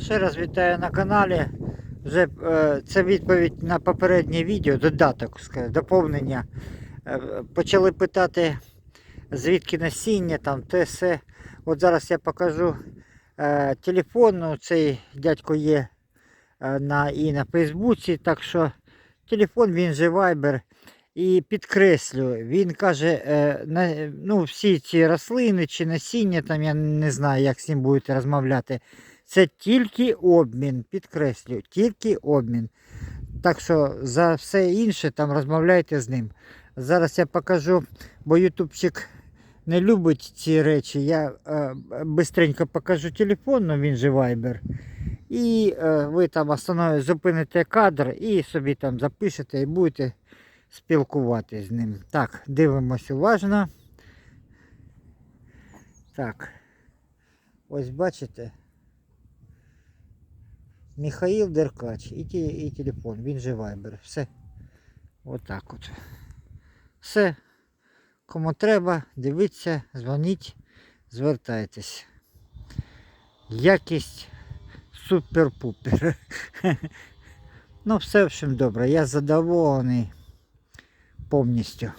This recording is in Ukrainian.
Ще раз вітаю на каналі. Вже е, це відповідь на попереднє відео, додаток, доповнення. Е, почали питати, звідки насіння, там те все. От зараз я покажу е, телефон. Ну, цей дядько є е, на, і на Фейсбуці, так що телефон він же Viber. І підкреслю, він каже, е, ну, всі ці рослини чи насіння, там я не знаю, як з ним будете розмовляти. Це тільки обмін, підкреслю, тільки обмін. Так що за все інше там розмовляйте з ним. Зараз я покажу, бо ютубчик не любить ці речі. Я е, бистренько покажу телефон, ну він же Viber. І е, ви там зупините кадр і собі там запишете і будете спілкуватись з ним. Так, дивимось уважно. Так. Ось бачите. Михаїл Деркач і, і телефон, він же Viber. Все. Отак от. Все. Кому треба, дивіться, дзвоніть, звертайтесь. Якість супер-пупер. ну, все в общем добре. Я задоволений повністю.